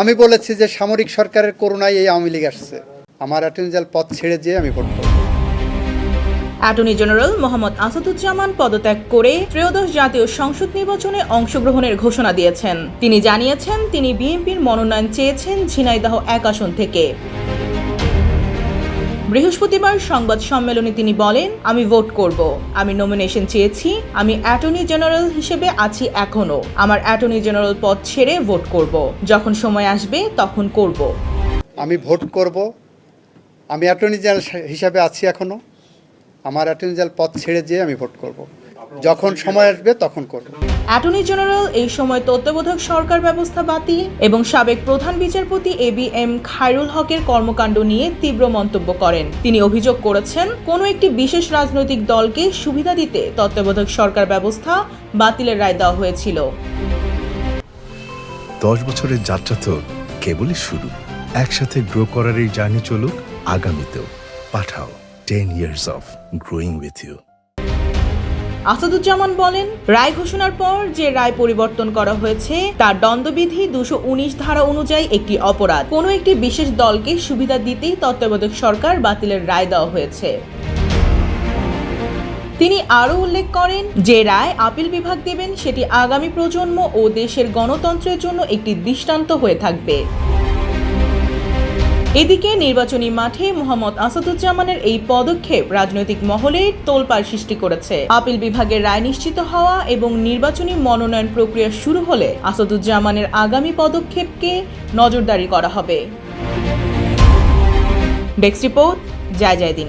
আমি বলেছি যে সামরিক সরকারের করোনায় এই আওয়ামী লীগ আসছে। আমার অ্যাটর্নি জেনারেল পদ ছেড়ে যেয়ে আমি ভোট করব। অ্যাটর্নি জেনারেল মোহাম্মদ আসাদুজ্জামান পদত্যাগ করে ত্রয়োদশ জাতীয় সংসদ নির্বাচনে অংশগ্রহণের ঘোষণা দিয়েছেন। তিনি জানিয়েছেন, তিনি বিএনপির মনোনয়ন চেয়েছেন ঝিনাইদহ এক আসন থেকে। বৃহস্পতিবার সংবাদ সম্মেলনে তিনি বলেন, আমি ভোট করব। আমি নমিনেশন চেয়েছি। আমি অ্যাটর্নি জেনারেল হিসেবে আছি এখনও আমার অ্যাটর্নি জেনারেল পদ ছেড়ে ভোট করব। যখন সময় আসবে, তখন করব। আমি ভোট করব। আমি অ্যাটর্নি জেনারেল হিসাবে আছি এখনও আমার অ্যাটর্নি জেনারেল পদ ছেড়ে যেয়ে আমি ভোট করব। যখন সময় আসবে, তখন করব। অ্যাটর্নি জেনারেল, এই সময় তত্ত্বাবধায়ক সরকার ব্যবস্থা বাতিল এবং সাবেক প্রধান বিচারপতি এ বি এম খায়রুল হকের কর্মকাণ্ড নিয়ে তীব্র মন্তব্য করেন। তিনি অভিযোগ করেছেন, কোনো একটি বিশেষ রাজনৈতিক দলকে সুবিধা দিতে তত্ত্বাবধায়ক সরকার ব্যবস্থা বাতিলের রায় দেওয়া হয়েছিল। দশ বছরের যাত্রা তো কেবলই শুরু। একসাথে গ্রো করার এই জার্নি চলুক, আগামীতেও। Pathao ten years of growing with you Asaduzzaman বলেন, রায় ঘোষণার পর যে রায় পরিবর্তন করা হয়েছে তার দণ্ডবিধি দুশো উনিশ ধারা অনুযায়ী একটি অপরাধ। কোনো একটি বিশেষ দলকে সুবিধা দিতেই তত্ত্বাবধায়ক সরকার বাতিলের রায় দেওয়া হয়েছে। তিনি আরও উল্লেখ করেন, যে রায় আপিল বিভাগ দেবেন, সেটি আগামী প্রজন্ম ও দেশের গণতন্ত্রের জন্য একটি দৃষ্টান্ত হয়ে থাকবে। এদিকে নির্বাচনী মাঠে মোহাম্মদ আসাদুজ্জামানের এই পদক্ষেপ রাজনৈতিক মহলে তোলপাড় সৃষ্টি করেছে। আপিল বিভাগের রায় নিশ্চিত হওয়া এবং নির্বাচনী মনোনয়ন প্রক্রিয়া শুরু হলে আসাদুজ্জামানের আগামী পদক্ষেপকে নজরদারি করা হবে। ডেস্ক রিপোর্ট, জয় জয় দিন